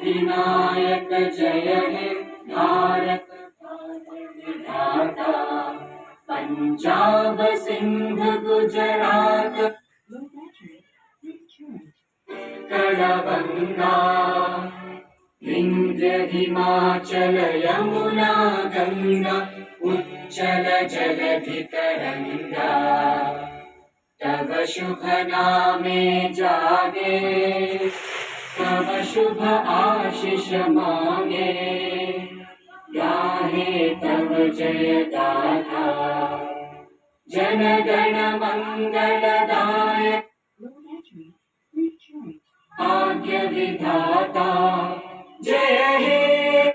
विनायक जय हे भारत भाग्य विधाता पंजाब सिंध गुजरात कड़बंगा विंध्य हिमाचल यमुना गंगा उच्चल जलधि तरंगा तव शुभ नामे जागे तव शुभ आशीष मांगे गाहे तव जय गाथा जन गण मंगलदायक भाग्य विधाता जय हे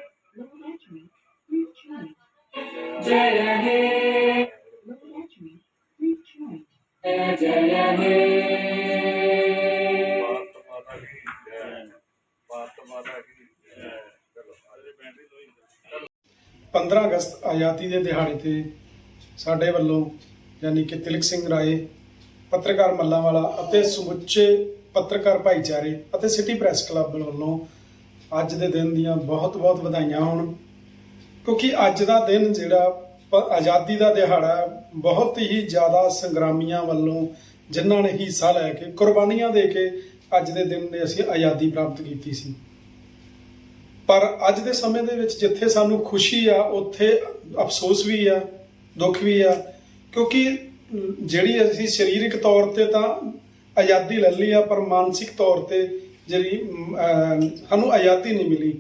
जय हे जय जय हे 15 ਅਗਸਤ ਆਜ਼ਾਦੀ ਦੇ ਦਿਹਾੜੇ ਤੇ ਸਾਡੇ ਵੱਲੋਂ ਯਾਨੀ ਕਿ ਤਿਲਕ ਸਿੰਘ ਰਾਏ, ਪੱਤਰਕਾਰ ਮੱਲਾਂਵਾਲਾ ਅਤੇ ਸਮੁੱਚੇ ਪੱਤਰਕਾਰ ਭਾਈਚਾਰੇ ਅਤੇ ਸਿਟੀ ਪ੍ਰੈਸ ਕਲੱਬ ਵੱਲੋਂ ਅੱਜ ਦੇ ਦਿਨ ਦੀਆਂ ਬਹੁਤ-ਬਹੁਤ ਵਧਾਈਆਂ ਹੋਣ। ਕਿਉਂਕਿ ਅੱਜ ਦਾ ਦਿਨ ਜਿਹੜਾ ਆਜ਼ਾਦੀ ਦਾ ਦਿਹਾੜਾ ਬਹੁਤ ਹੀ ਜ਼ਿਆਦਾ ਸੰਗਰਾਮੀਆਂ ਵੱਲੋਂ ਜਿਨ੍ਹਾਂ ਨੇ ਹਿੱਸਾ ਲੈ ਕੇ, ਕੁਰਬਾਨੀਆਂ ਦੇ ਕੇ ਅੱਜ ਦੇ ਦਿਨ ਦੇ ਅਸੀਂ ਆਜ਼ਾਦੀ ਪ੍ਰਾਪਤ ਕੀਤੀ ਸੀ। ਪਰ ਅੱਜ ਦੇ ਸਮੇਂ ਦੇ ਵਿੱਚ ਜਿੱਥੇ ਸਾਨੂੰ ਖੁਸ਼ੀ ਆ, ਉੱਥੇ ਅਫਸੋਸ ਵੀ ਆ, ਦੁੱਖ ਵੀ ਆ। ਕਿਉਂਕਿ ਜਿਹੜੀ ਅਸੀਂ ਸਰੀਰਕ ਤੌਰ ਤੇ ਤਾਂ ਆਜ਼ਾਦੀ ਲੈ ਲਈ ਆ, ਪਰ ਮਾਨਸਿਕ ਤੌਰ ਤੇ ਜਿਹੜੀ ਸਾਨੂੰ ਆਜ਼ਾਦੀ ਨਹੀਂ ਮਿਲੀ।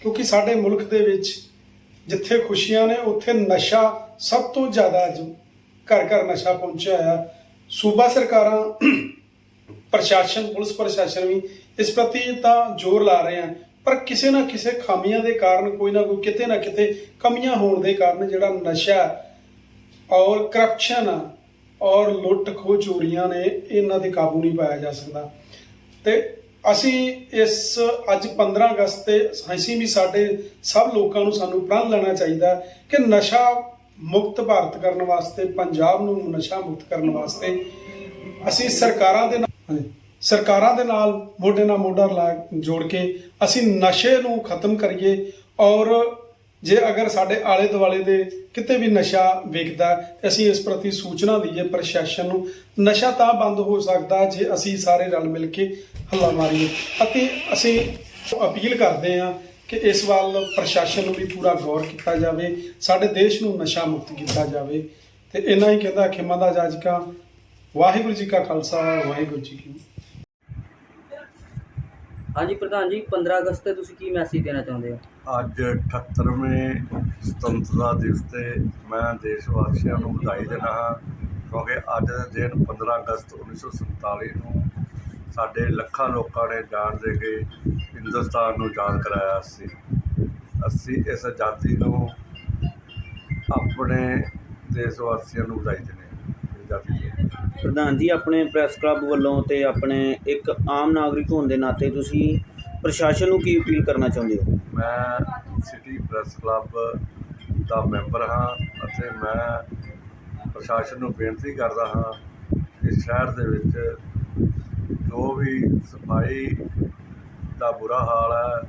ਕਿਉਂਕਿ ਸਾਡੇ ਮੁਲਕ ਦੇ ਵਿੱਚ ਜਿੱਥੇ ਖੁਸ਼ੀਆਂ ਨੇ, ਉੱਥੇ ਨਸ਼ਾ ਸਭ ਤੋਂ ਜ਼ਿਆਦਾ ਅੱਜ ਘਰ ਘਰ ਨਸ਼ਾ ਪਹੁੰਚਿਆ ਆ ਸੂਬਾ ਸਰਕਾਰਾਂ, ਪ੍ਰਸ਼ਾਸਨ, ਪੁਲਿਸ ਪ੍ਰਸ਼ਾਸਨ ਵੀ ਇਸ ਪ੍ਰਤੀ ਤਾਂ ਜ਼ੋਰ ਲਾ ਰਹੇ ਆ। ਪਰ ਕਿਸੇ ਨਾ ਕਿਸੇ ਖਾਮੀਆਂ ਦੇ ਕਾਰਨ ਕੋਈ ਨਾ ਕੋਈ ਕਿਤੇ ਨਾ ਕਿਤੇ ਕਮੀਆਂ ਹੋਣ ਦੇ ਕਾਰਨ ਜਿਹੜਾ ਨਸ਼ਾ ਔਰ ਕਰਪਸ਼ਨ ਔਰ ਲੁੱਟ ਖੋਹ ਚੋਰੀਆਂ ਨੇ, ਇਹਨਾਂ ਤੇ ਕਾਬੂ ਨਹੀਂ ਪਾਇਆ ਜਾ ਸਕਦਾ। ਤੇ ਅਸੀਂ ਇਸ ਅੱਜ 15 ਅਗਸਤ ਤੇ ਅਸੀਂ ਵੀ ਸਾਡੇ ਸਭ ਲੋਕਾਂ ਨੂੰ ਸਾਨੂੰ ਪ੍ਰਣ ਲੈਣਾ ਚਾਹੀਦਾ ਕਿ ਨਸ਼ਾ ਮੁਕਤ ਭਾਰਤ ਕਰਨ ਵਾਸਤੇ, ਪੰਜਾਬ ਨੂੰ ਨਸ਼ਾ ਮੁਕਤ ਕਰਨ ਵਾਸਤੇ ਅਸੀਂ ਸਰਕਾਰਾਂ ਦੇ ਨਾਲ ਸਰਕਾਰਾਂ ਦੇ ਨਾਲ ਮੋਢੇ ਨਾਲ ਮੋਢਾ ਲਾ ਜੋੜ ਕੇ ਅਸੀਂ ਨਸ਼ੇ ਨੂੰ ਖਤਮ ਕਰੀਏ ਔਰ ਜੇ ਅਗਰ ਸਾਡੇ ਆਲੇ ਦੁਆਲੇ ਦੇ ਕਿਤੇ ਵੀ ਨਸ਼ਾ ਵੇਖਦਾ ਅਸੀਂ ਇਸ ਪ੍ਰਤੀ ਸੂਚਨਾ ਦਈਏ ਪ੍ਰਸ਼ਾਸਨ ਨੂੰ। ਨਸ਼ਾ ਤਾਂ ਬੰਦ ਹੋ ਸਕਦਾ ਜੇ ਅਸੀਂ ਸਾਰੇ ਰਲ ਮਿਲ ਕੇ ਹੱਲਾ ਮਾਰੀਏ। ਅਤੇ ਅਸੀਂ ਅਪੀਲ ਕਰਦੇ ਹਾਂ ਕਿ ਇਸ ਵੱਲ ਪ੍ਰਸ਼ਾਸਨ ਨੂੰ ਵੀ ਪੂਰਾ ਗੌਰ ਕੀਤਾ ਜਾਵੇ, ਸਾਡੇ ਦੇਸ਼ ਨੂੰ ਨਸ਼ਾ ਮੁਕਤ ਕੀਤਾ ਜਾਵੇ। ਤੇ ਇੰਨਾ ਹੀ ਕਹਿੰਦਾ ਖਿਮਾ ਦਾ ਜਾਜਕਾ, ਵਾਹਿਗੁਰੂ ਜੀ ਕਾ ਖਾਲਸਾ, ਵਾਹਿਗੁਰੂ ਜੀ ਕੀ ਹਾਂਜੀ ਪ੍ਰਧਾਨ ਜੀ 15 ਅਗਸਤ ਤੇ ਤੁਸੀਂ ਕੀ ਮੈਸੇਜ ਦੇਣਾ ਚਾਹੁੰਦੇ ਹੋ? ਅੱਜ 78ਵੇਂ ਸੁਤੰਤਰਤਾ ਦਿਵਸ ਤੇ ਮੈਂ ਦੇਸ਼ ਵਾਸੀਆਂ ਨੂੰ ਵਧਾਈ ਦੇਣਾ ਹਾਂ, ਕਿਉਂਕਿ ਅੱਜ ਦੇ ਦਿਨ 15 ਅਗਸਤ 1947 ਨੂੰ ਸਾਡੇ ਲੱਖਾਂ ਲੋਕਾਂ ਨੇ ਜਾਨ ਦੇ ਕੇ ਹਿੰਦੁਸਤਾਨ ਨੂੰ ਆਜ਼ਾਦ ਕਰਾਇਆ ਸੀ। ਅਸੀਂ ਇਸ ਆਜ਼ਾਦੀ ਨੂੰ ਆਪਣੇ ਦੇਸ਼ ਵਾਸੀਆਂ ਨੂੰ ਵਧਾਈ ਦਿੰਦੇ ਹਾਂ, ਆਜ਼ਾਦੀ ਪ੍ਰਧਾਨ ਜੀ, ਆਪਣੇ ਪ੍ਰੈਸ ਕਲੱਬ ਵੱਲੋਂ ਤੇ ਆਪਣੇ ਇੱਕ ਆਮ ਨਾਗਰਿਕ ਹੋਣ ਦੇ ਨਾਤੇ ਤੁਸੀਂ ਪ੍ਰਸ਼ਾਸਨ ਨੂੰ ਕੀ ਅਪੀਲ ਕਰਨਾ ਚਾਹੁੰਦੇ ਹੋ? ਮੈਂ ਸਿਟੀ ਪ੍ਰੈਸ ਕਲੱਬ ਦਾ ਮੈਂਬਰ ਹਾਂ ਅਤੇ ਮੈਂ ਪ੍ਰਸ਼ਾਸਨ ਨੂੰ ਬੇਨਤੀ ਕਰਦਾ ਹਾਂ ਕਿ ਸ਼ਹਿਰ ਦੇ ਵਿੱਚ ਜੋ ਵੀ ਸਫ਼ਾਈ ਦਾ ਬੁਰਾ ਹਾਲ ਹੈ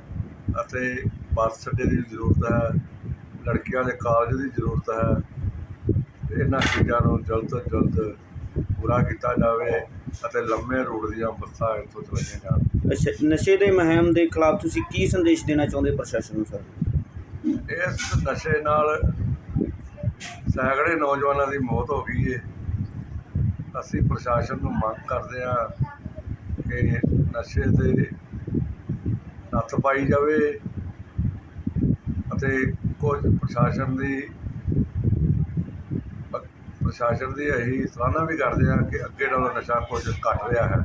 ਅਤੇ ਬੱਸ ਅੱਡੇ ਦੀ ਜ਼ਰੂਰਤ ਹੈ, ਲੜਕੀਆਂ ਦੇ ਕਾਲਜ ਦੀ ਜ਼ਰੂਰਤ ਹੈ, ਇਹਨਾਂ ਚੀਜ਼ਾਂ ਨੂੰ ਜਲਦ ਤੋਂ ਜਲਦ ਪੂਰਾ ਕੀਤਾ ਜਾਵੇ ਅਤੇ ਲੰਮੇ ਰੂਟ ਦੀਆਂ ਬੱਸਾਂ ਇੱਥੋਂ ਚਲਾਈਆਂ ਜਾਣ। ਅੱਛਾ ਨਸ਼ੇ ਦੇ ਮੁਹਿੰਮ ਦੇ ਖਿਲਾਫ ਤੁਸੀਂ ਕੀ ਸੰਦੇਸ਼ ਦੇਣਾ ਚਾਹੁੰਦੇ ਪ੍ਰਸ਼ਾਸਨ ਨੂੰ ਸਰ? ਇਸ ਨਸ਼ੇ ਨਾਲ ਸੈਂਕੜੇ ਨੌਜਵਾਨਾਂ ਦੀ ਮੌਤ ਹੋ ਗਈ ਹੈ ਅਸੀਂ ਪ੍ਰਸ਼ਾਸਨ ਨੂੰ ਮੰਗ ਕਰਦੇ ਹਾਂ ਕਿ ਨਸ਼ੇ ਤੇ ਨੱਥ ਪਾਈ ਜਾਵੇ ਅਤੇ ਕੁਝ ਪ੍ਰਸ਼ਾਸਨ ਦੀ ਪ੍ਰਸ਼ਾਸਨ ਦੀ ਇਹੀ ਸਲਾਹਨਾ ਵੀ ਕਰਦੇ ਹਾਂ ਕਿ ਅੱਗੇ ਨਾਲੋਂ ਨਸ਼ਾ ਕੁਝ ਘਟ ਰਿਹਾ ਹੈ।